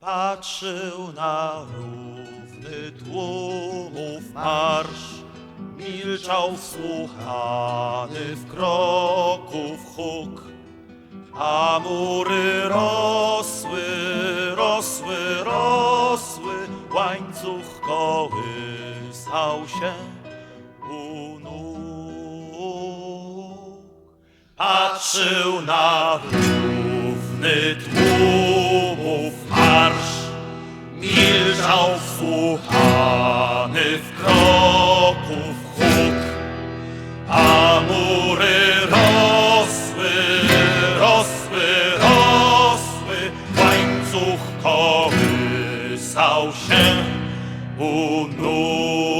Patrzył na równy tłumów marsz, milczał wsłuchany w kroków huk, a mury rosły, rosły, rosły, łańcuch kołysał się u nóg. Patrzył na równy tłumów marsz, milczał wsłuchany w kroków huk, a mury rosły, rosły, rosły, łańcuch kołysał się u nóg.